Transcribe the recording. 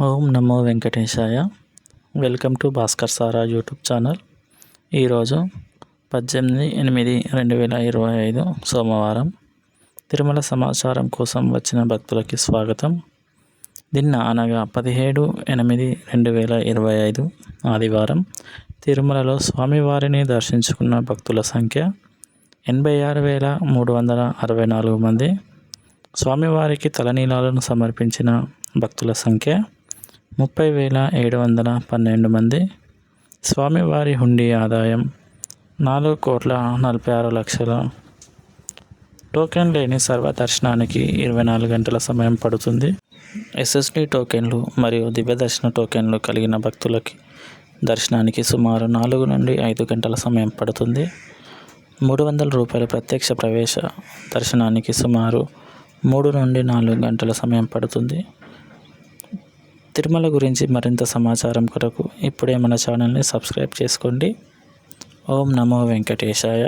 ఓం నమో వెంకటేశాయ. Welcome to Bhaskar Sara YouTube channel. ఈరోజు పద్దెనిమిది ఎనిమిది రెండు వేల ఇరవై ఐదు సోమవారం. తిరుమల సమాచారం కోసం వచ్చిన భక్తులకి స్వాగతం. నిన్న అనగా పదిహేడు ఎనిమిది రెండు వేల ఇరవై ఐదు ఆదివారం. తిరుమలలో స్వామివారిని దర్శించుకున్న భక్తుల సంఖ్య ఎనభై ఆరు వేల మూడు వందల అరవై నాలుగు మంది. స్వామివారికి తలనీలాలను సమర్పించిన భక్తుల సంఖ్య ముప్పై వేల ఏడు వందల పన్నెండు మంది. స్వామివారి హుండీ ఆదాయం నాలుగు కోట్ల నలభై ఆరు లక్షల. టోకెన్ లేని సర్వ దర్శనానికి ఇరవై నాలుగు గంటల సమయం పడుతుంది. ఎస్ఎస్డి టోకెన్లు మరియు దివ్య దర్శన టోకెన్లు కలిగిన భక్తులకి దర్శనానికి సుమారు నాలుగు నుండి ఐదు గంటల సమయం పడుతుంది. మూడు వందల రూపాయల ప్రత్యక్ష ప్రవేశ దర్శనానికి సుమారు మూడు నుండి నాలుగు గంటల సమయం పడుతుంది. తిరుమల గురించి మరింత సమాచారం కొరకు ఇప్పుడే మన ఛానల్ని సబ్స్క్రైబ్ చేసుకోండి. ఓం నమో వెంకటేశాయ.